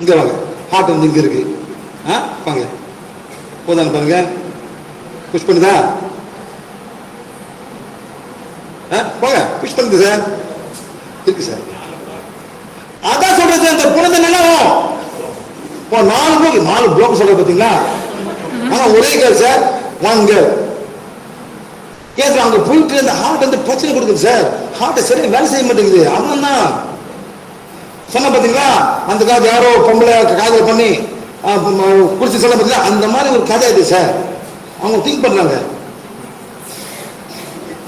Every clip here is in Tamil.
இங்கே வாங்க. ஹார்ட் வந்து இங்கே இருக்கு. ஆ வாங்க. போதான பாருங்க. புஷ் பண்ணுதா? ஆ போங்க. புஷ் பண்ணுது சார் இருக்கு சார் அதான் சொல்றது அந்த குழந்தை நிலவும் இப்போ நாலு ப்ளோக் நாலு ப்ளோக் சொல்ற பார்த்தீங்களா ஆனால் ஒரே கேள் சார் வாங்க ஏன் சார் அங்கே போயிட்டு அந்த ஹார்ட் வந்து பிரச்சனை கொடுக்குது சார் ஹார்ட்டை சரியாக வேலை செய்ய மாட்டேங்குது. அவன் தான் சொன்ன பாத்தீங்களா? அந்த காது யாரோ பொம்பளை காதல் பண்ணி குடிச்சு சொல்ல பாத்தீங்களா? அந்த மாதிரி ஒரு கதை இது சார். அவங்க திங்க் பண்றாங்க.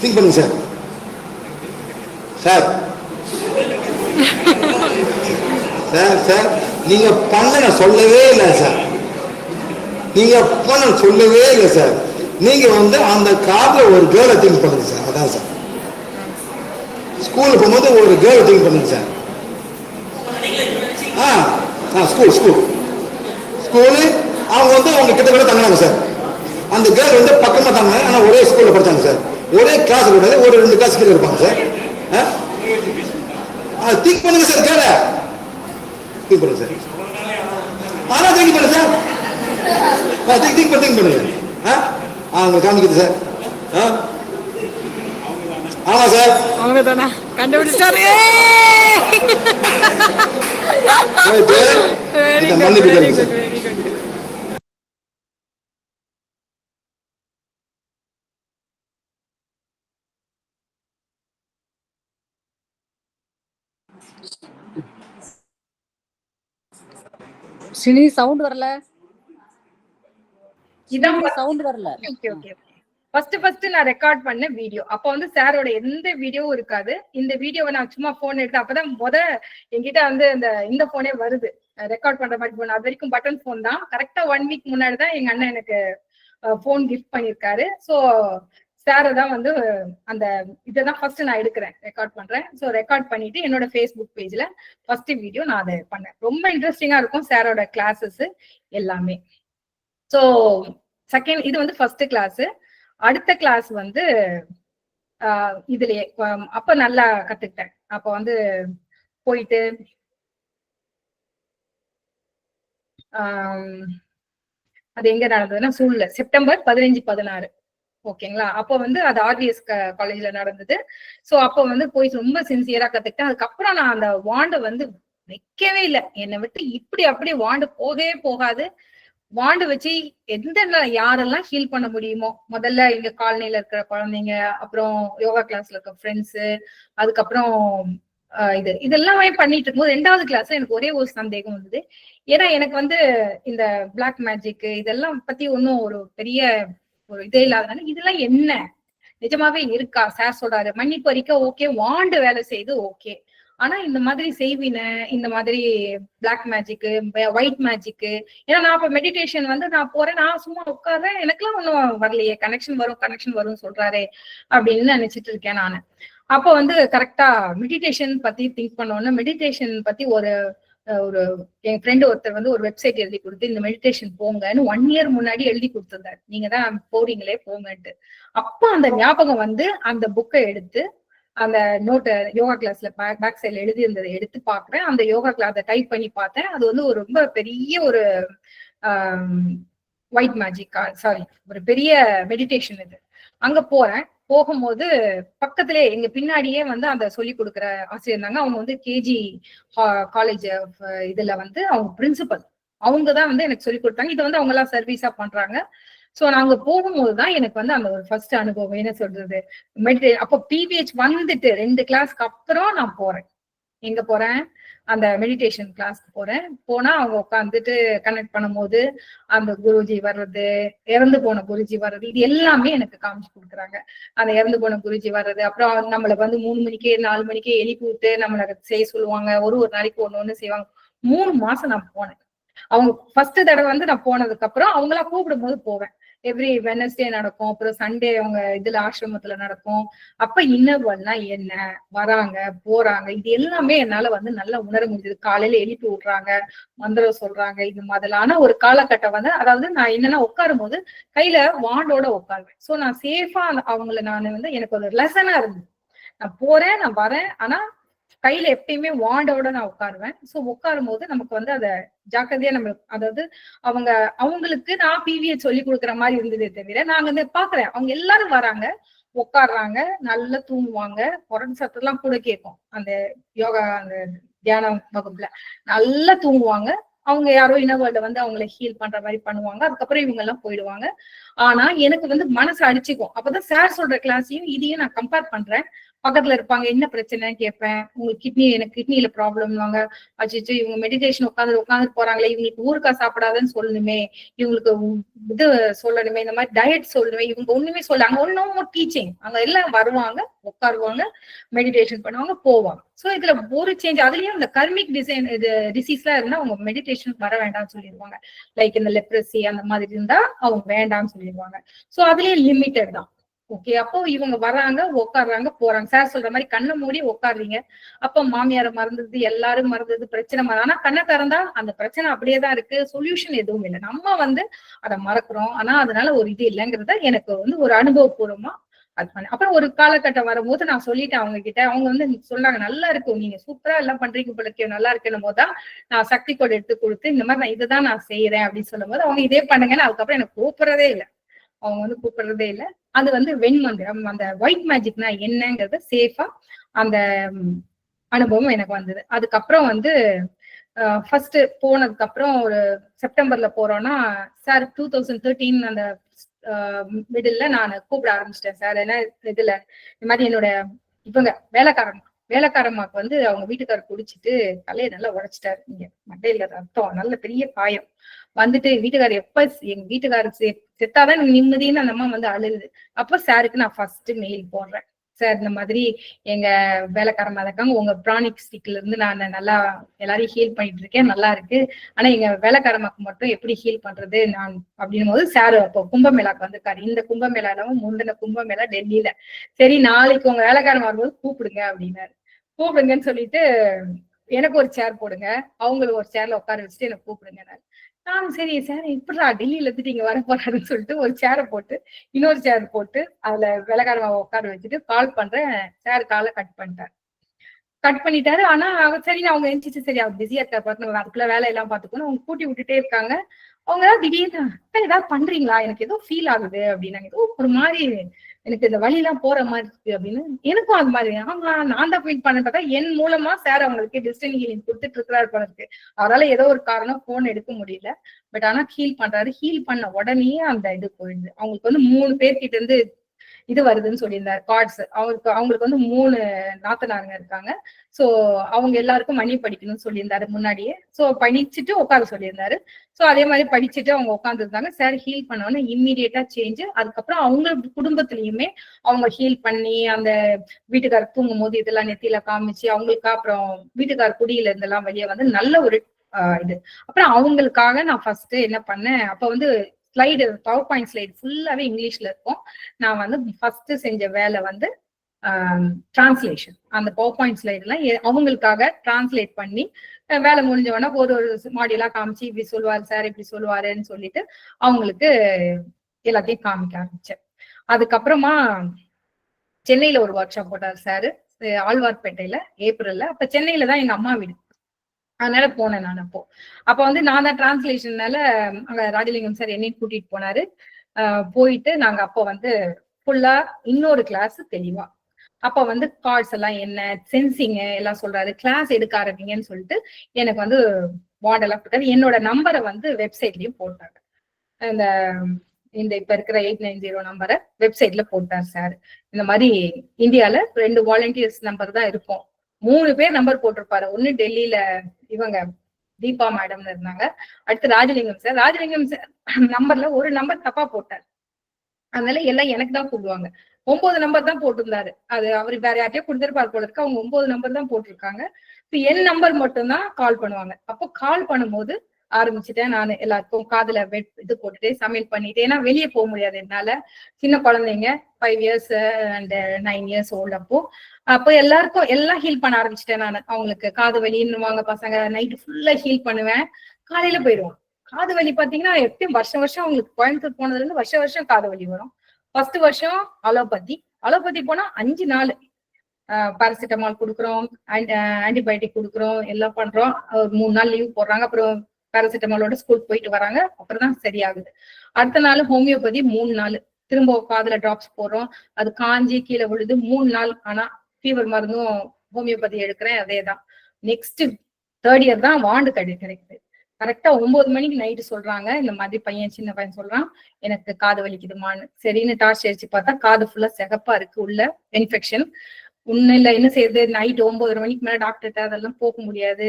திங்க் பண்ணுங்க சார். சார். சார் சார் நீங்க பண்ண நான் சொல்லவே இல்லை சார். நீங்க பண்ண சொல்லவே இல்லை சார். நீங்க வந்து அந்த கார்ல ஒரு கேர்ளை திங்க் பண்ணுங்க சார். அதான் சார். ஸ்கூலுக்கு போகும்போது ஒரு கேர்ளை திங்க் பண்ணுங்க சார். ஆ ஆ ஸ்கூல் ஸ்கூல் ஸ்கூலு அவங்க வந்து அவங்க கிட்ட கூட தங்கினாங்க சார். அந்த கேர்ள் வந்து பக்கமாக தங்கினாங்க ஆனால் ஒரே ஸ்கூலில் படித்தாங்க சார். ஒரே கிளாஸ் கூட ஒரு ரெண்டு கிளாஸ் கீழே இருப்பாங்க சார். ஆ? திங்க் பண்ணுங்க சார் கேள. திங்க் பண்ணுங்க சார். ஆனால் திங்க் பண்ணுங்க சார். ஆ திங்க் திங்க் பண்ணி திங்க் பண்ணுங்க ஆ? ஆ உங்களுக்கு காமிக்குது சார். ஆ? ஆமாம் சார். மன்னிப்பு வெரி கேளுங்க குட் சார் வெரி குட் சினி சவுண்ட் வரல சவுண்ட் வரல ஓகே ஓகே ஃபர்ஸ்ட் ஃபர்ஸ்ட் நான் ரெக்கார்ட் பண்ண வீடியோ அப்ப வந்து சாரோட எந்த வீடியோவும் இருக்காது. இந்த வீடியோவை நான் சும்மா போன் எடுத்து அப்பதான் முத என்கிட்ட வந்து இந்த இந்த போனே வருது. ரெக்கார்ட் பண்ற மாதிரி போன் அது வரைக்கும் பட்டன் போன் தான். கரெக்டா ஒன் வீக் முன்னாடி தான் எங்க அண்ணன் எனக்கு போன் கிஃப்ட் பண்ணியிருக்காரு ஸோ சாரை தான் வந்து அந்த இதை தான் ஃபர்ஸ்ட் நான் எடுக்கிறேன். ரெக்கார்ட் பண்றேன். ஸோ ரெக்கார்ட் பண்ணிட்டு என்னோட ஃபேஸ்புக் பேஜ்ல ஃபர்ஸ்ட் வீடியோ நான் அதை பண்ணேன். ரொம்ப இன்ட்ரெஸ்டிங்கா இருக்கும் சாரோட கிளாஸஸ் எல்லாமே. ஸோ செகண்ட் இது வந்து ஃபர்ஸ்ட் கிளாஸ் அடுத்த கிளாஸ் வந்து ஆஹ் இதுலயே அப்ப நல்லா கத்துக்கிட்டேன். அப்ப வந்து போயிட்டு அது எங்க நடந்ததுன்னா சூழ்ல செப்டம்பர் பதினஞ்சு பதினாறு. ஓகேங்களா? அப்போ வந்து அது ஆர்விஎஸ் காலேஜ்ல நடந்தது. சோ அப்போ வந்து போய் ரொம்ப சின்சியரா கத்துக்கிட்டேன். அதுக்கப்புறம் நான் அந்த வாண்டை வந்து வைக்கவே இல்லை. என்னை விட்டு இப்படி அப்படி வாண்டு போகவே போகாது. வாண்டு வச்சு எந்த யாரெல்லாம் ஹீல் பண்ண முடியுமோ முதல்ல இங்க காலனில இருக்கிற குழந்தைங்க அப்புறம் யோகா கிளாஸ்ல இருக்க ஃப்ரெண்ட்ஸ் அதுக்கப்புறம் இது இதெல்லாமே பண்ணிட்டு இருக்கும்போது ரெண்டாவது கிளாஸ் எனக்கு ஒரே ஒரு சந்தேகம் வந்தது. ஏன்னா எனக்கு வந்து இந்த பிளாக் மேஜிக் இதெல்லாம் பத்தி ஒன்றும் ஒரு பெரிய ஒரு இதே இல்லாதனால இதெல்லாம் என்ன? நிஜமாவே இருக்கா? சார் சொல்றாரு. மன்னிப்பு வரைக்கும் ஓகே வாண்டு வேலை செய்து ஓகே ஆனா இந்த மாதிரி செய்வின இந்த மாதிரி பிளாக் மேஜிக்கு ஒயிட் மேஜிக்கு ஏன்னா நான் இப்ப மெடிடேஷன் வந்து நான் போறேன் நான் சும்மா உட்கார்றேன் எனக்குலாம் ஒன்றும் வரலையே. கனெக்ஷன் வரும் கனெக்ஷன் வரும்னு சொல்றாரே அப்படின்னு நினைச்சிட்டு இருக்கேன் நான். அப்போ வந்து கரெக்டா மெடிடேஷன் பத்தி திங்க் பண்ணோன்னா மெடிடேஷன் பத்தி ஒரு ஒரு என் ஃப்ரெண்டு ஒருத்தர் வந்து ஒரு வெப்சைட் எழுதி கொடுத்து இந்த மெடிடேஷன் போங்கன்னு ஒன் இயர் முன்னாடி எழுதி கொடுத்துருந்தாரு. நீங்க தான் போறீங்களே போங்கன்ட்டு. அப்ப அந்த ஞாபகம் வந்து அந்த புக்கை எடுத்து அந்த நோட்டை யோகா கிளாஸ்ல பேக் சைட்ல எழுதி இருந்ததை எடுத்து பாக்குறேன் அந்த யோகா கிளாஸ் டைப் பண்ணி பார்த்தேன். அது வந்து ஒரு ரொம்ப பெரிய ஒரு ஒயிட் மேஜிக் சாரி ஒரு பெரிய மெடிடேஷன் இது. அங்க போறேன். போகும்போது பக்கத்திலே எங்க பின்னாடியே வந்து அந்த சொல்லி கொடுக்குற ஆசிரியர் இருந்தாங்க. அவங்க வந்து கேஜி காலேஜ் இதுல வந்து அவங்க பிரின்சிபல் அவங்க தான் வந்து எனக்கு சொல்லி கொடுத்தாங்க. இது வந்து அவங்க எல்லாம் சர்வீஸா பண்றாங்க. சோ நாங்க போகும்போது தான் எனக்கு வந்து அந்த ஒரு ஃபர்ஸ்ட் அனுபவம். என்ன சொல்றது? மெடிடே அப்போ பிவிஹெச் வந்துட்டு ரெண்டு கிளாஸ்க்கு அப்புறம் நான் போறேன். எங்க போறேன்? அந்த மெடிடேஷன் கிளாஸ்க்கு போறேன். போனா அவங்க உட்காந்துட்டு கனெக்ட் பண்ணும்போது அந்த குருஜி வர்றது இறந்து போன குருஜி வர்றது இது எல்லாமே எனக்கு காமிச்சு கொடுக்குறாங்க. அந்த இறந்து போன குருஜி வர்றது அப்புறம் நம்மள வந்து மூணு மணிக்கே நாலு மணிக்கே எழுப்பி விட்டு நம்மளை செய்ய சொல்லுவாங்க. ஒரு ஒரு நாளைக்கு ஒண்ணு ஒண்ணு செய்வாங்க. மூணு மாசம் நான் போனேன். அவங்க ஃபர்ஸ்ட் தடவை வந்து நான் போனதுக்கு அப்புறம் அவங்களா கூப்பிடும் போது போவேன். எவ்ரி வெனஸ்டே நடக்கும். அப்புறம் சண்டே அவங்க இதுல ஆசிரமத்துல நடக்கும். அப்ப இன்னர்வல்னா என்ன? வராங்க போறாங்க. இது எல்லாமே என்னால வந்து நல்லா உணர முடிஞ்சது. காலையில எழுப்பி விடுறாங்க மந்திரம் சொல்றாங்க இது மாதிரி. ஆனா ஒரு காலகட்டம் வந்து அதாவது நான் என்னன்னா உட்காரும் போது கையில வாண்டோட உட்காருவேன். சோ நான் சேஃபா அவங்கள நான் வந்து எனக்கு ஒரு லெசனா இருந்தது. நான் போறேன் நான் வரேன். ஆனா கையில எப்பயுமே வாண்டோட நான் உட்காருவேன். சோ உட்காரும் போது நமக்கு வந்து அதை ஜாக்கிரதையா நம்ம அதாவது அவங்க அவங்களுக்கு நான் பிவியை சொல்லி கொடுக்குற மாதிரி இருந்ததே தவிர நாங்க வந்து பாக்குறேன் அவங்க எல்லாரும் வராங்க. உட்காடுறாங்க நல்லா தூங்குவாங்க. குரல் சத்தம்லாம் கூட கேட்கும். அந்த யோகா அந்த தியானம் வகுப்புல. நல்லா தூங்குவாங்க. அவங்க யாரோ இனவர்ல வந்து அவங்கள ஹீல் பண்ற மாதிரி பண்ணுவாங்க. அதுக்கப்புறம் இவங்க எல்லாம் போயிடுவாங்க. ஆனா எனக்கு வந்து மனசு அடிச்சுக்கும். அப்பதான் சார் சொல்ற கிளாஸையும் இதையும் நான் கம்பேர் பண்றேன். பக்கத்துல இருப்பாங்க என்ன பிரச்சனைன்னு கேட்பேன். உங்களுக்கு கிட்னி எனக்கு கிட்னியில ப்ராப்ளம்வாங்க அச்சோ இவங்க மெடிடேஷன் உட்காந்து உட்காந்து போறாங்களே இவங்களுக்கு ஊருக்கா சாப்பிடாதுன்னு சொல்லணுமே. இவங்களுக்கு இது சொல்லணுமே இந்த மாதிரி டயட் சொல்லணுமே. இவங்க ஒண்ணுமே சொல்ல அங்க ஒன்னும் டீச்சிங் அங்க எல்லாம் வருவாங்க உட்காருவாங்க மெடிடேஷன் பண்ணுவாங்க போவாங்க. சோ இதுல ஒரு சேஞ்ச் அதுலயும் இந்த கர்மிக் டிசைன் இது டிசீஸ் எல்லாம் இருந்தா அவங்க மெடிடேஷன் வர வேண்டாம்னு சொல்லிடுவாங்க லைக் இந்த லெப்ரஸி அந்த மாதிரி இருந்தா அவங்க வேண்டாம்னு சொல்லிடுவாங்க சோ அதுலயே லிமிட்டட் தான். ஓகே அப்போ இவங்க வராங்க உட்காடுறாங்க போறாங்க. சார் சொல்ற மாதிரி கண்ணை மூடி உட்காடுறீங்க அப்ப மாமியார மறந்தது எல்லாரும் மறந்தது பிரச்சனை மற- ஆனா கண்ணை திறந்தா அந்த பிரச்சனை அப்படியே தான் இருக்கு. சொல்யூஷன் எதுவும் இல்லை. நம்ம வந்து அதை மறக்கிறோம். ஆனா அதனால ஒரு இது இல்லைங்கிறத எனக்கு வந்து ஒரு அனுபவபூர்வமா அது பண்ண. அப்புறம் ஒரு காலகட்டம் வரும்போது நான் சொல்லிட்டேன் அவங்க கிட்ட அவங்க வந்து சொன்னாங்க நல்லா இருக்கும் நீங்க சூப்பரா எல்லாம் பண்றீங்க பிள்ளைக்கு நல்லா இருக்குன்னும் போதுதான் நான் சக்தி கோடு எடுத்து கொடுத்து இந்த மாதிரி நான் இதுதான் நான் செய்யறேன் அப்படின்னு சொல்லும்போது அவங்க இதே பண்ணுங்கன்னு அதுக்கப்புறம் எனக்கு கூப்பிடுறதே இல்லை. அவங்க வந்து கூப்பிடுறதே இல்லை. அது வந்து வெண்மந்திரம் அந்த ஒயிட் மேஜிக்னா என்னங்கிறத சேஃபா அந்த அனுபவம் எனக்கு வந்தது. அதுக்கப்புறம் வந்து ஃபர்ஸ்ட் போனதுக்கு அப்புறம் ஒரு செப்டம்பர்ல போறோம்னா சார் டூ தௌசண்ட் தேர்ட்டீன் அந்த மிடில்ல நான் கூப்பிட ஆரம்பிச்சிட்டேன் சார் ஏன்னா இதுல இந்த மாதிரி என்னோட இவங்க வேலைக்காரன் வேலைக்காரம்மாக்கு வந்து அவங்க வீட்டுக்காரர் குடிச்சிட்டு தலையை நல்லா உடைச்சிட்டாரு. நீங்க மண்டையில ரத்தம் நல்ல பெரிய காயம். வந்துட்டு வீட்டுக்காரர் எப்ப எங்க வீட்டுக்காரர் செ- செத்தாதான் எனக்கு நிம்மதின்னு அந்த அம்மா வந்து அழுகுது அப்ப சாருக்கு நான் ஃபர்ஸ்ட் மெயில் போடுறேன். சார் இந்த மாதிரி எங்க வேலைக்காரமா இருக்காங்க. உங்க பிரானிக் ஸ்டிக்ல இருந்து நான் நல்லா எல்லாரையும் ஹீல் பண்ணிட்டு இருக்கேன். நல்லா இருக்கு. ஆனா எங்க வேலைக்காரமாக்கு மட்டும் எப்படி ஹீல் பண்றது நான் அப்படின்னும் போது சார் அப்போ கும்பமேளாக்கு வந்திருக்காரு. இந்த கும்பமேளா இல்லாம முந்தின கும்பமேளா டெல்லியில. சரி நாளைக்கு உங்க வேலைக்காரன் வரும்போது கூப்பிடுங்க அப்படின்னாரு. கூப்பிடுங்கன்னு சொல்லிட்டு எனக்கு ஒரு சேர் போடுங்க. அவங்களுக்கு ஒரு சேர்ல உட்கார வச்சுட்டு எனக்கு கூப்பிடுங்க நானும் சரி சார். எப்படிடா டெல்லியில இருந்துட்டு இங்க வர போறாருன்னு சொல்லிட்டு ஒரு சேரை போட்டு இன்னொரு சேர் போட்டு அதுல விலகாரமாவை உட்கார வச்சுட்டு கால் பண்றேன். சார் காலை கட் பண்ணிட்டாரு. கட் பண்ணிட்டாரு. ஆனா அவர் சரி அவங்க எந்திரிச்சு சரி அவர் பிஸியா இருக்காரு பார்த்து அதுக்குள்ள வேலையெல்லாம் பாத்துக்கணும் அவங்க கூட்டி விட்டுட்டே இருக்காங்க. அவங்க ஏதாவது திடீர்னு ஏதாவது பண்றீங்களா? எனக்கு ஏதோ ஃபீல் ஆகுது அப்படின்னாங்க. ஏதோ ஒரு மாதிரி எனக்கு இந்த வழி எல்லாம் போற மாதிரி இருக்கு அப்படின்னு எனக்கும் அது மாதிரி. ஆமா நான் தான் ஃபீல் பண்ண பார்த்தா என் மூலமா சார் அவங்களுக்கு டிஸ்டன் ஹீலிங் கொடுத்துட்டு இருக்கிறாரு போல இருக்கு. அவரால ஏதோ ஒரு காரணம் போன் எடுக்க முடியல. பட் ஆனா ஹீல் பண்றாரு. ஹீல் பண்ண உடனே அந்த இது போயிடுது. அவங்களுக்கு வந்து மூணு பேர்கிட்ட இருந்து இது வருதுன்னு சொல்லியிருந்தாரு. கார்ட்ஸ் அவருக்கு அவங்களுக்கு வந்து மூணு நாத்தனாருங்க இருக்காங்க. ஸோ அவங்க எல்லாருக்கும் மணி படிக்கணும்னு சொல்லியிருந்தாரு முன்னாடியே. ஸோ படிச்சுட்டு உட்கார சொல்லியிருந்தாரு. ஸோ அதே மாதிரி படிச்சுட்டு அவங்க உட்காந்துருந்தாங்க சார் ஹீல் பண்ணோன்னு இம்மிடியட்டா சேஞ்ச் அதுக்கப்புறம் அவங்க குடும்பத்திலயுமே அவங்க ஹீல் பண்ணி அந்த வீட்டுக்காரர் தூங்கும் போது இதெல்லாம் நெத்தியில காமிச்சு அவங்களுக்கு அப்புறம் வீட்டுக்கார குடியில இருந்தெல்லாம் வெளியே வந்து நல்ல ஒரு இது. அப்புறம் அவங்களுக்காக நான் ஃபர்ஸ்ட் என்ன பண்ணேன். அப்ப வந்து ஸ்லைடு பவர் பாயிண்ட் ஸ்லைடு ஃபுல்லாவே இங்கிலீஷ்ல இருக்கும். நான் வந்து ஃபர்ஸ்ட் செஞ்ச வேலை வந்து டிரான்ஸ்லேஷன் அந்த பவர் பாயிண்ட் ஸ்லைடுலாம் அவங்களுக்காக டிரான்ஸ்லேட் பண்ணி வேலை முடிஞ்சவொடனே ஒரு ஒரு மாடியெல்லாம் காமிச்சு இப்படி சொல்லுவாரு சார் இப்படி சொல்லுவாருன்னு சொல்லிட்டு அவங்களுக்கு எல்லாத்தையும் காமிக்க ஆரம்பிச்சேன். அதுக்கப்புறமா சென்னையில ஒரு ஒர்க் ஷாப் போட்டார் சார் ஆழ்வார்பேட்டையில ஏப்ரல்ல அப்ப சென்னையில தான் எங்க அம்மா வீடு. அதனால போனேன் நான் அப்போ. அப்ப வந்து நான் தான் டிரான்ஸ்லேஷன்னால அங்க ராஜலிங்கம் சார் என்னையும் கூட்டிட்டு போனாரு. போயிட்டு நாங்க அப்போ வந்து ஃபுல்லா இன்னொரு கிளாஸ் தெளிவா. அப்ப வந்து கார்ட்ஸ் எல்லாம் என்ன சென்சிங் எல்லாம் சொல்றாரு. கிளாஸ் எடுக்க ஆரம்பிங்கன்னு சொல்லிட்டு எனக்கு வந்து மாடலா கொடுத்தாரு. என்னோட நம்பரை வந்து வெப்சைட்லயும் போட்டாங்க இந்த இந்த இப்ப இருக்கிற எயிட் நைன் ஜீரோ நம்பரை வெப்சைட்ல போட்டார் சார் இந்த மாதிரி இந்தியால ரெண்டு வாலண்டியர்ஸ் நம்பர் தான் இருக்கும். மூணு பேர் நம்பர் போட்டிருப்பாரு. ஒண்ணு டெல்லியில இவங்க தீபா மேடம்னு இருந்தாங்க. அடுத்து ராஜலிங்கம் சார் ராஜலிங்கம் சார் நம்பர்ல ஒரு நம்பர் தப்பா போட்டார். அதனால எல்லாம் எனக்கு தான் கூப்பிடுவாங்க. ஒன்பது நம்பர் தான் போட்டிருந்தாரு. அது அவர் வேற யார்ட்டையோ கொடுத்துருப்பாரு போல இருக்கு அவங்க ஒன்பது நம்பர் தான் போட்டிருக்காங்க. இப்ப என் நம்பர் மட்டும்தான் கால் பண்ணுவாங்க. அப்போ கால் பண்ணும்போது ஆரம்பிச்சுட்டேன். நான் எல்லாருக்கும் காதுல வெட் இது போட்டுட்டு சமையல் பண்ணிட்டு. ஏன்னா வெளியே போக முடியாது என்னால. சின்ன குழந்தைங்க five years and nine years old அப்போ. அப்போ எல்லாருக்கும் எல்லாம் ஹீல் பண்ண ஆரம்பிச்சிட்டேன் நான். அவங்களுக்கு காது வலின்னுவாங்க பசங்க நைட்டு ஃபுல்லா ஹீல் பண்ணுவேன். காலையில போயிடுவோம். காது வலி பாத்தீங்கன்னா எப்பயும் வருஷம் வருஷம் அவங்களுக்கு கோயம்புத்தூர் போனதுல இருந்து வருஷம் வருஷம் காது வலி வரும். ஃபர்ஸ்ட் வருஷம் அலோபதி. அலோபதி போனா அஞ்சு நாள் பாராசிட்டமால் கொடுக்குறோம் ஆன்டிபயோட்டிக் கொடுக்குறோம் எல்லாம் பண்றோம். ஒரு மூணு நாள் லீவ் போடுறாங்க. அப்புறம் பேராசிட்டமாலோட ஸ்கூல் போயிட்டு வராங்க. அப்புறம் தான் சரியாகுது. அடுத்த நாள் ஹோமியோபதி மூணு நாள். திரும்ப காதுல டிராப்ஸ் போடுறோம். அது காஞ்சி கீழே விழுது. மூணு நாள். ஆனா ஃபீவர் மருந்தும் ஹோமியோபதி எடுக்கிறேன். அதே தான் நெக்ஸ்ட் தேர்ட் இயர் தான் வாண்டு கடை கிடைக்குது. கரெக்டா ஒன்பது மணிக்கு நைட்டு சொல்றாங்க. இந்த மாதிரி பையன் சின்ன பையன் சொல்றான். எனக்கு காது வலிக்குதுமான்னு. சரின்னு டார்ச் அடிச்சு பார்த்தா காது ஃபுல்லா சிகப்பா இருக்கு உள்ள. இன்ஃபெக்ஷன் ஒண்ணு இல்ல. என்ன செய்யுது நைட் ஒன்பதரை மணிக்கு மேல டாக்டர்கிட்ட அதெல்லாம் போக முடியாது.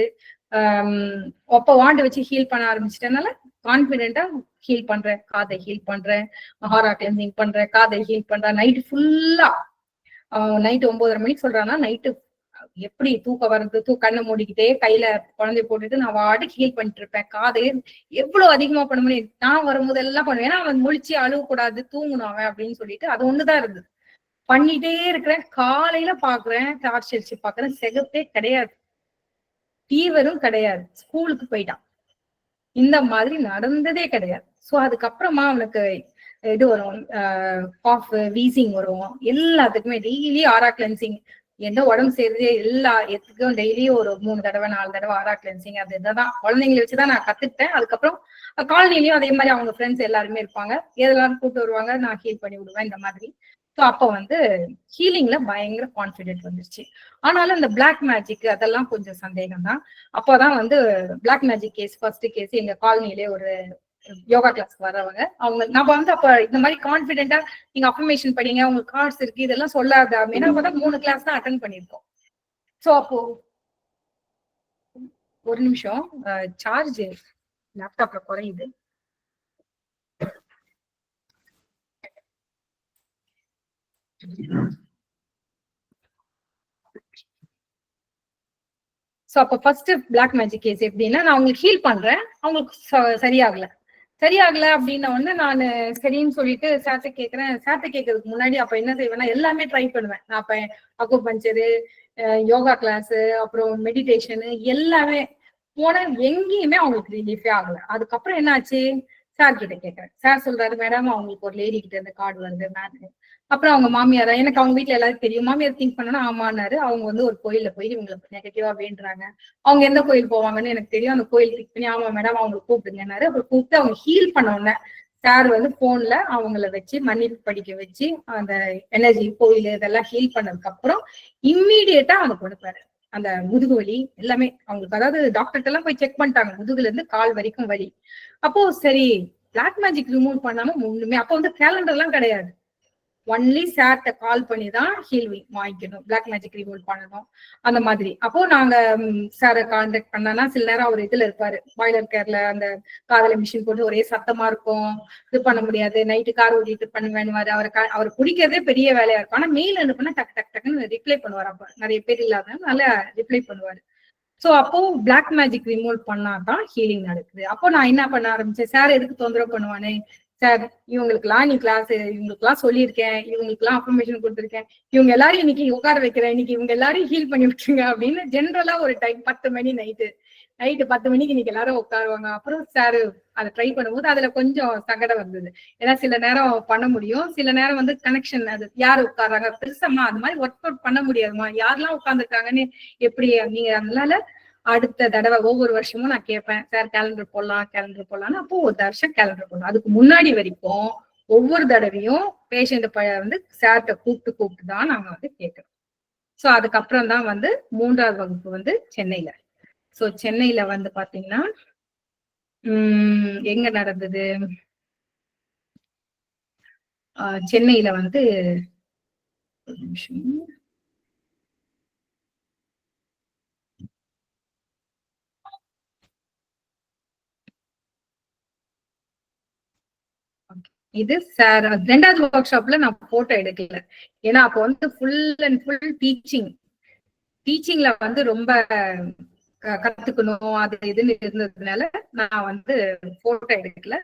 ஒப்ப வாண்டு வச்சு ஹீல் பண்ண ஆரம்பிச்சிட்டனால கான்பிடென்ட்டா ஹீல் பண்றேன் காதை ஹீல் பண்றேன் மஹாரா கிளென்சிங் பண்றேன் காதை ஹீல் பண்றேன் நைட் ஃபுல்லா நைட் ஒன்பதரை மணிக்கு சொல்றான்னா நைட்டு எப்படி தூக்கம் வருது தூ கண்ணை மூடிக்கிட்டே கையில குழந்தைய போட்டுட்டு நான் வாட்டுக்கு ஹீல் பண்ணிட்டு இருப்பேன் காதை எவ்வளவு அதிகமா பண்ண முடியும்? நான் வரும்போது எல்லாம் பண்ணுவேன். ஏன்னா அவன் முழிச்சு அழுவக்கூடாது தூங்கணும் அவன் அப்படின்னு சொல்லிட்டு அது ஒண்ணுதான் இருந்தது. பண்ணிட்டே இருக்கிறேன். காலையில பாக்குறேன் டார்ச் அடிச்சு பாக்குறேன். சிகப்பே கிடையாது. ஃபீவரும் கிடையாது. ஸ்கூலுக்கு போயிட்டான். இந்த மாதிரி நடந்ததே கிடையாது. ஸோ அதுக்கப்புறமா அவனுக்கு இது வரும் காஃப் வீசிங் வரும். எல்லாத்துக்குமே டெய்லி ஆரா கிளென்சிங் எந்த உடம்பு செய்யறது எல்லா எத்துக்கும் டெய்லி ஒரு மூணு தடவை நாலு தடவை ஆரா கிளென்சிங் அது இதுதான். குழந்தைங்களை வச்சுதான் நான் கத்துக்கிட்டேன். அதுக்கப்புறம் காலனிலையும் அதே மாதிரி அவங்க ஃப்ரெண்ட்ஸ் எல்லாருமே இருப்பாங்க. எதெல்லாம் கூப்பிட்டு வருவாங்க நான் ஹீல் பண்ணி விடுவேன் இந்த மாதிரி. ஸோ அப்போ வந்து ஹீலிங்ல பயங்கர கான்பிடென்ட் வந்துருச்சு. ஆனாலும் இந்த பிளாக் மேஜிக் அதெல்லாம் கொஞ்சம் சந்தேகம் தான் அப்போதான் வந்து black magic case first case எங்க காலனிலே ஒரு யோகா கிளாஸ்க்கு வர்றவங்க அவங்க நம்ம வந்து அப்ப இந்த மாதிரி கான்பிடென்ட்டா நீங்க அஃபர்மேஷன் படிங்க உங்களுக்கு கார்ட்ஸ் இருக்கு இதெல்லாம் சொல்லாத அப்படின்னா அப்பதான் மூணு கிளாஸ் தான் அட்டன் பண்ணிருக்கோம் சோ அப்போ ஒரு நிமிஷம் சார்ஜ் லேப்டாப்ல குறையுது. சோ அப்ப ஃபர்ஸ்ட் பிளாக் மேஜிக் கேஸ் எப்படின்னா நான் அவங்களுக்கு ஹீல் பண்றேன். அவங்களுக்கு ச- சரியாகல. சரியாகல அப்படின்ன உடனே நான் சரின்னு சொல்லிட்டு சார்ட்ட கேட்கறேன் சார்ட்ட கேட்கறதுக்கு முன்னாடி அப்ப என்ன செய்வேன்னா எல்லாமே ட்ரை பண்ணுவேன். நான் அப்ப அக்கு பஞ்சரு யோகா கிளாஸ் அப்புறம் மெடிடேஷனு எல்லாமே போன எங்கேயுமே அவங்களுக்கு ரிலீஃபே ஆகல. அதுக்கப்புறம் என்னாச்சு? சார் கிட்ட கேட்கறேன் சார் சொல்றாரு மேடம் அவங்களுக்கு ஒரு லேடி கிட்ட இருந்து கார்டு வருது மேம் அப்புறம் அவங்க மாமியார் எனக்கு அவங்க வீட்டுல எல்லாரும் தெரியும். மாமியார் திங்க் பண்ணனா ஆமானாரு அவங்க வந்து ஒரு கோயில்ல போய் இவங்களுக்கு நெகட்டிவா வேண்டுறாங்க. அவங்க எந்த கோயில் போவாங்கன்னு எனக்கு தெரியும். அந்த கோயில் கிளிக் பண்ணி ஆமா மேடம் அவங்களை கூப்பிடுங்கன்னாரு. அப்புறம் கூப்பிட்டு அவங்க ஹீல் பண்ண உடனே சார் வந்து போன்ல அவங்கள வச்சு மன்னிப்பு படிக்க வச்சு அந்த எனர்ஜி கோயில் இதெல்லாம் ஹீல் பண்ணதுக்கு அப்புறம் இம்மீடியட்டா அவங்க கொடுப்பாரு. அந்த முதுகு வலி எல்லாமே. அவங்களுக்கு அதாவது டாக்டர்கிட்ட எல்லாம் போய் செக் பண்ணிட்டாங்க. முதுகுல இருந்து கால் வரைக்கும் வலி. அப்போ சரி பிளாக் மேஜிக் ரிமூவ் பண்ணாம ஒண்ணுமே. அப்போ வந்து கேலண்டர் எல்லாம் கிடையாது. ஒன்லி சார்ட்ட கால் பண்ணி தான் ஹீல்விங் வாங்கிக்கணும். பிளாக் மேஜிக் ரிவோல்ட் பண்ணணும். அந்த மாதிரி. அப்போ நாங்க சாரை கான்டாக்ட் பண்ணனா சில நேரம் அவர் இதுல இருப்பாரு. பாய்லர் கேர்ல அந்த காதல மிஷின் போட்டு ஒரே சத்தமா இருக்கும். இது பண்ண முடியாது. நைட்டு கார் ஓட்டிட்டு பண்ணுவேன்னு அவர் அவர் பிடிக்கிறதே பெரிய வேலையா இருக்கும். ஆனா மெயில் அனுப்புனா டக் டக் டக்குன்னு ரிப்ளை பண்ணுவார். அப்ப நிறைய பேர் இல்லாத நல்லா ரிப்ளை பண்ணுவாரு. ஸோ அப்போ பிளாக் மேஜிக் ரிமூவ் பண்ணாதான் ஹீலிங் நடக்குது. அப்போ நான் என்ன பண்ண ஆரம்பிச்சேன்? சார் எதுக்கு தொந்தரவு பண்ணுவானே? சார் இவங்களுக்குலாம் நீ கிளாஸ் இவங்களுக்குலாம் சொல்லியிருக்கேன். இவங்களுக்குலாம் அஃபர்மேஷன் கொடுத்துருக்கேன். இவங்க எல்லாரும் இன்னைக்கு உட்கார வைக்கிறேன். இன்னைக்கு இவங்க எல்லாரையும் ஹீல் பண்ணி விட்டுருங்க அப்படின்னு ஜென்ரலா ஒரு டைம் பத்து மணி நைட்டு நைட்டு பத்து மணிக்கு இன்னைக்கு எல்லாரும் உட்காருவாங்க. அப்புறம் சார் அதை ட்ரை பண்ணும்போது அதுல கொஞ்சம் சங்கடம் வந்தது ஏன்னா சில நேரம் பண்ண முடியும். சில நேரம் வந்து கனெக்ஷன் அது யார் உட்கார்றாங்க? பெருசம்மா அது மாதிரி ஒர்க் அவுட் பண்ண முடியாதுமா யாரெல்லாம் உட்காந்துருக்காங்கன்னு எப்படி நீங்க அதனால அடுத்த தடவை ஒவ்வொரு வருஷமும் நான் கேட்பேன் சார் கேலண்டர் போடலாம் கேலண்டர் போடலாம்னு. அப்போ ஒரு வருஷம் கேலண்டர் போடலாம். அதுக்கு முன்னாடி வரைக்கும் ஒவ்வொரு தடவையும் பேஷண்ட் வந்து சார்ட்ட கூப்பிட்டு கூப்பிட்டு தான் நாங்க வந்து கேட்கிறோம். சோ அதுக்கப்புறம் தான் வந்து மூன்றாவது வகுப்பு வந்து சென்னையில. சோ சென்னையில வந்து பாத்தீங்கன்னா உம் எங்க நடந்தது? ஆஹ் சென்னையில வந்து ஒரு நிமிஷம். இது சார் ரெண்டாவது ஒர்க் ஷாப்ல நான் போட்டோ எடுக்கல. ஏன்னா அப்போ வந்து ஃபுல் அண்ட் ஃபுல் டீச்சிங் டீச்சிங்ல வந்து ரொம்ப கத்துக்கணும் அது இதுன்னு இருந்ததுனால நான் வந்து போட்டோ எடுக்கல.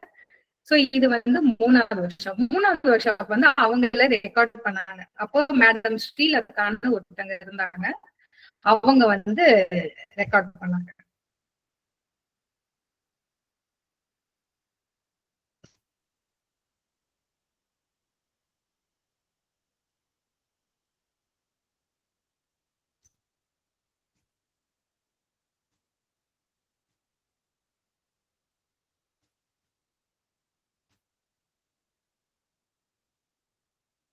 சோ இது வந்து மூணாவது வருஷம் மூணாவது வருஷம் வந்து அவங்கள ரெக்கார்ட் பண்ணாங்க. அப்போ மேடம் ஸ்ரீலதான்னு ஒருத்தங்க இருந்தாங்க. அவங்க வந்து ரெக்கார்ட் பண்ணாங்க.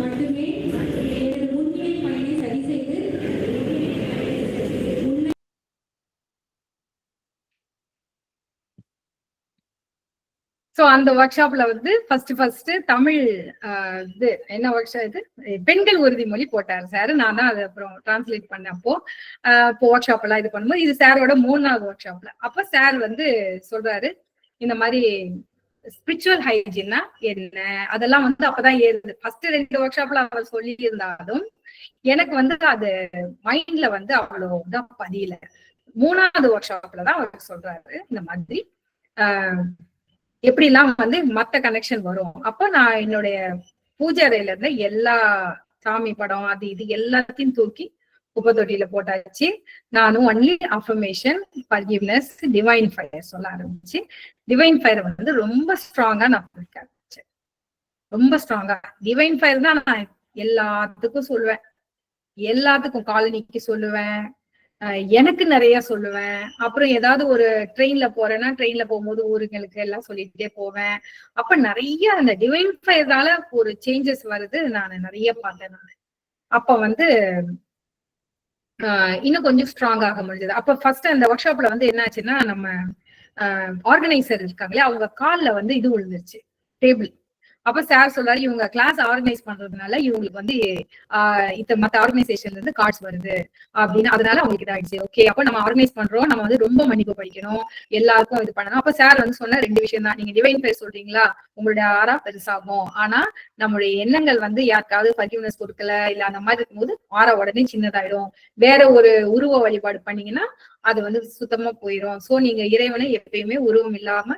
மட்டுமே எனது முன்னிலை பணியை சரி செய்து ஸோ அந்த ஒர்க் ஷாப்ல வந்து ஃபர்ஸ்ட் ஃபர்ஸ்ட் தமிழ் ஆஹ், இது என்ன ஒர்க் ஷாப் இது பெண்கள் உறுதிமொழி போட்டார் சார் நான் தான் அதை அப்புறம் டிரான்ஸ்லேட் பண்ணப்போ அப்போ. ஆஹ், இப்போ ஒர்க் ஷாப் எல்லாம் இது பண்ணும்போது இது சாரோட மூணாவது ஒர்க் ஷாப்ல அப்ப சார் வந்து சொல்றாரு இந்த மாதிரி ஸ்பிரிச்சுவல் ஹைஜின்னா என்ன? அதெல்லாம் வந்து அப்பதான் ஏறுது. ஃபர்ஸ்ட் ரெண்டு ஒர்க் ஷாப்ல அவர் சொல்லி இருந்தாலும் எனக்கு வந்து அது மைண்ட்ல வந்து அவ்வளவு இதான் பதியல. மூணாவது ஒர்க் ஷாப்ல தான் அவர் சொல்றாரு இந்த மாதிரி. ஆஹ் எப்படிலாம் வந்து மத்த கனெக்ஷன் வரும்? அப்ப நான் என்னுடைய பூஜை அறையில இருந்த எல்லா சாமி படம் அது இது எல்லாத்தையும் தூக்கி குப்பை தொட்டியில போட்டாச்சு. நானும் only affirmation forgiveness divine fire சொல்ல ஆரம்பிச்சு டிவைன் ஃபயர் வந்து ரொம்ப ஸ்ட்ராங்கா நான் கொடுக்க ஆரம்பிச்சேன் ரொம்ப ஸ்ட்ராங்கா டிவைன் ஃபயர் தான் நான் எல்லாத்துக்கும் சொல்லுவேன். எல்லாத்துக்கும் காலனிக்கு சொல்லுவேன். எனக்கு நிறைய சொல்லுவேன். அப்புறம் ஏதாவது ஒரு ட்ரெயின்ல போறேன்னா ட்ரெயின்ல போகும்போது ஊருங்களுக்கு எல்லாம் சொல்லிட்டே போவேன். அப்ப நிறைய அந்த டிவைன் ஃபயர்னால ஒரு சேஞ்சஸ் வருது நான் நிறைய பார்த்தேன் நான். அப்ப வந்து ஆஹ் இன்னும் கொஞ்சம் ஸ்ட்ராங் ஆக முடிஞ்சது. அப்ப ஃபர்ஸ்ட் அந்த ஒர்க் ஷாப்ல வந்து என்னாச்சுன்னா நம்ம ஆர்கனைசர் இருக்காங்களே அவங்க கால்ல வந்து இது விழுந்துருச்சு. டேபிள் அப்ப சார் சொல்றாரு இவங்க கிளாஸ் ஆர்கனைஸ் பண்றதுனால இவங்களுக்கு வந்து ஆஹ் இத்த மத்த ஆர்கனைசேஷன்ல இருந்து கார்ட்ஸ் வருது அப்படின்னு அதனால அவங்களுக்கு இதாயிடுச்சு. ஓகே அப்ப நம்ம ஆர்கனைஸ் பண்றோம். நம்ம வந்து ரொம்ப மன்னிப்பு படிக்கணும். எல்லாருக்கும் இது பண்ணணும். அப்ப சார் வந்து சொன்ன ரெண்டு விஷயம் தான். நீங்க டிவைன் பேர் சொல்றீங்களா? உங்களுடைய ஆறா பெருசாகும். ஆனா நம்மளுடைய எண்ணங்கள் வந்து யாருக்காவது ஃபர்கிவ்னஸ் கொடுக்கல இல்ல அந்த மாதிரி இருக்கும்போது ஆறா உடனே சின்னதாயிடும். வேற ஒரு உருவ வழிபாடு பண்ணீங்கன்னா அது வந்து சுத்தமா போயிடும் சோ நீங்க இறைவனை எப்பயுமே உருவம் இல்லாம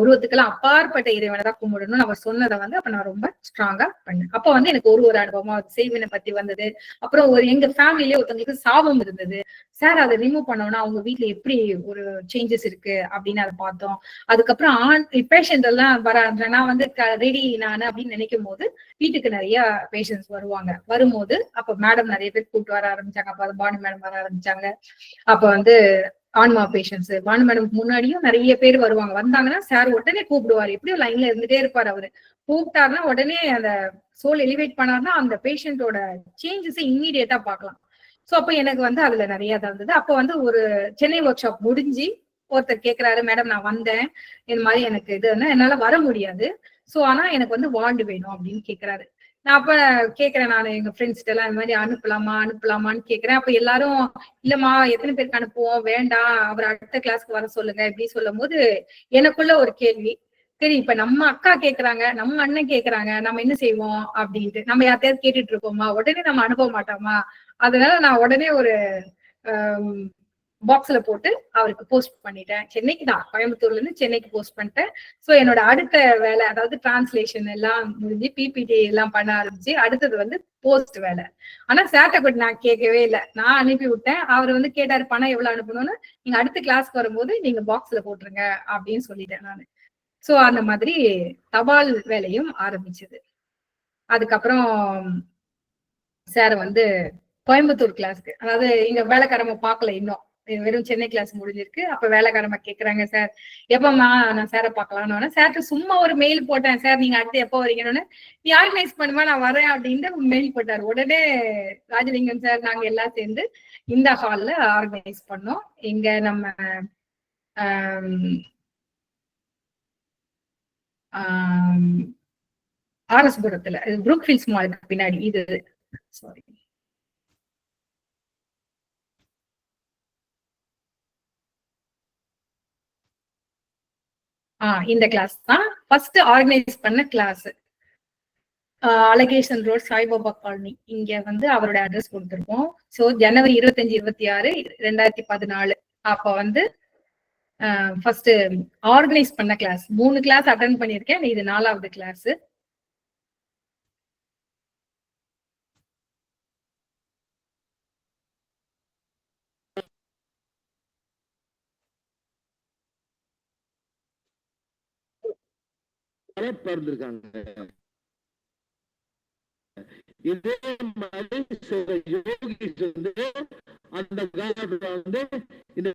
உருவத்துக்கெல்லாம் அப்பாற்பட்ட இறைவனை தான் கும்பிடணும்னு அவர் சொன்னதை வந்து அப்ப நான் ரொம்ப ஸ்ட்ராங்கா பண்ணேன். அப்ப வந்து எனக்கு ஒரு ஒரு அனுபவமா சேவினை செய்வினை பத்தி வந்தது. அப்புறம் ஒரு எங்க ஃபேமிலியே ஒருத்தவங்களுக்கு சாபம் இருந்தது. சார் அதை ரிமூவ் பண்ணோம்னா அவங்க வீட்டுல எப்படி ஒரு சேஞ்சஸ் இருக்கு அப்படின்னு அதை பார்த்தோம். அதுக்கப்புறம் ஆண் பேஷண்ட் எல்லாம் வர நான் வந்து ரெடி நான் அப்படின்னு நினைக்கும் போது வீட்டுக்கு நிறைய பேஷண்ட்ஸ் வருவாங்க. வரும்போது அப்ப மேடம் நிறைய பேர் கூப்பிட்டு வர ஆரம்பிச்சாங்க. அப்ப பானு மேடம் வர ஆரம்பிச்சாங்க. அப்ப வந்து ஆன்மா பேஷன்ஸ் பானு மேடம் முன்னாடியும் நிறைய பேர் வருவாங்க. வந்தாங்கன்னா சார் உடனே கூப்பிடுவாரு. எப்படியும் லைன்ல இருந்துட்டே இருப்பாரு அவரு. கூப்பிட்டாருன்னா உடனே அந்த சோல் எலிவேட் பண்ணாருன்னா அந்த பேஷண்டோட சேஞ்சஸ் இம்மீடியட்டா பார்க்கலாம். சோ அப்ப எனக்கு வந்து அதுல நிறைய இருந்தது. அப்ப வந்து ஒரு சென்னை ஒர்க் ஷாப் முடிஞ்சு ஒருத்தர் கேக்குறாரு மேடம் நான் வந்தேன். இந்த மாதிரி எனக்கு இதுன்னா என்னால வர முடியாது. சோ ஆனா எனக்கு வந்து வாண்டு வேணும் அப்படின்னு கேக்குறாரு. நான் அப்ப கேக்குறேன் நான் எங்க ஃப்ரெண்ட்ஸ் எல்லாம் இந்த மாதிரி அனுப்பலாமா அனுப்பலாமான்னு கேக்குறேன். அப்ப எல்லாரும் இல்லம்மா எத்தனை பேருக்கு அனுப்புவோம்? வேண்டாம். அவர் அடுத்த கிளாஸ்க்கு வர சொல்லுங்க இப்படி சொல்லும் போது எனக்குள்ள ஒரு கேள்வி. சரி இப்ப நம்ம அக்கா கேக்குறாங்க நம்ம அண்ணன் கேக்குறாங்க நம்ம என்ன செய்வோம் அப்படின்ட்டு. நம்ம யார்த்தையாவது கேட்டுட்டு இருப்போமா? உடனே நம்ம அனுப்ப மாட்டோமா? அதனால நான் உடனே ஒரு பாக்ஸ்ல போட்டு அவருக்கு போஸ்ட் பண்ணிட்டேன். சென்னைக்கு தான் கோயம்புத்தூர்ல இருந்து சென்னைக்கு போஸ்ட் பண்ணிட்டேன். சோ என்னோட அடுத்த வேலை அதாவது டிரான்ஸ்லேஷன் எல்லாம் முடிஞ்சு பிபிடி எல்லாம் பண்ண ஆரம்பிச்சு அடுத்தது வந்து போஸ்ட் வேலை. ஆனா சேட்டை கூட நான் கேட்கவே இல்லை. நான் அனுப்பி விட்டேன். அவர் வந்து கேட்டாரு பணம் எவ்வளவு அனுப்பணும்னு? நீங்க அடுத்த கிளாஸ்க்கு வரும்போது நீங்க பாக்ஸ்ல போட்டுருங்க அப்படின்னு சொல்லிட்டேன் நான். சோ அந்த மாதிரி தபால் வேலையும் ஆரம்பிச்சது. அதுக்கப்புறம் சார் வந்து கோயம்புத்தூர் கிளாஸ்க்கு அதாவது இங்க வேலைக்காரம பார்க்கல இன்னும். வெறும் சென்னை கிளாஸ் முடிஞ்சிருக்கு. அப்ப வேலைக்காரமா கேக்குறாங்க சார் எப்பமா நான் சாரை பாக்கலாம்னு சார்ட்ட சும்மா ஒரு மெயில் போட்டேன் சார் நீங்க அடுத்து எப்போ வரீங்கன்னு நீ ஆர்கனைஸ் பண்ணுமா நான் வரேன் அப்படின்ட்டு மெயில் போட்டார். உடனே ராஜலிங்கம் சார் நாங்க எல்லாம் சேர்ந்து இந்த ஹால்ல ஆர்கனைஸ் பண்ணோம். இங்க நம்ம ஆர்எஸ்புரத்துல புரூக் ஹில்ஸ் மாலுக்கு பின்னாடி இது சாரி இந்த கிளாஸ் தான். ஃபர்ஸ்ட் ஆர்கனைஸ் பண்ண class Alagesan road Saibaba colony. இங்க வந்து அவரோட அட்ரஸ் கொடுத்துருக்கோம். சோ ஜனவரி இருபத்தஞ்சு இருபத்தி ஆறு ரெண்டாயிரத்தி பதினாலு. அப்ப வந்து ஃபர்ஸ்ட் ஆர்கனைஸ் பண்ண கிளாஸ் மூணு கிளாஸ் அட்டன் பண்ணியிருக்கேன். இது நாலாவது கிளாஸ் காடை பிறந்திருக்காங்க இதே மாதிரி சில யோகிஸ் வந்து அந்த காலத்துல வந்து இந்த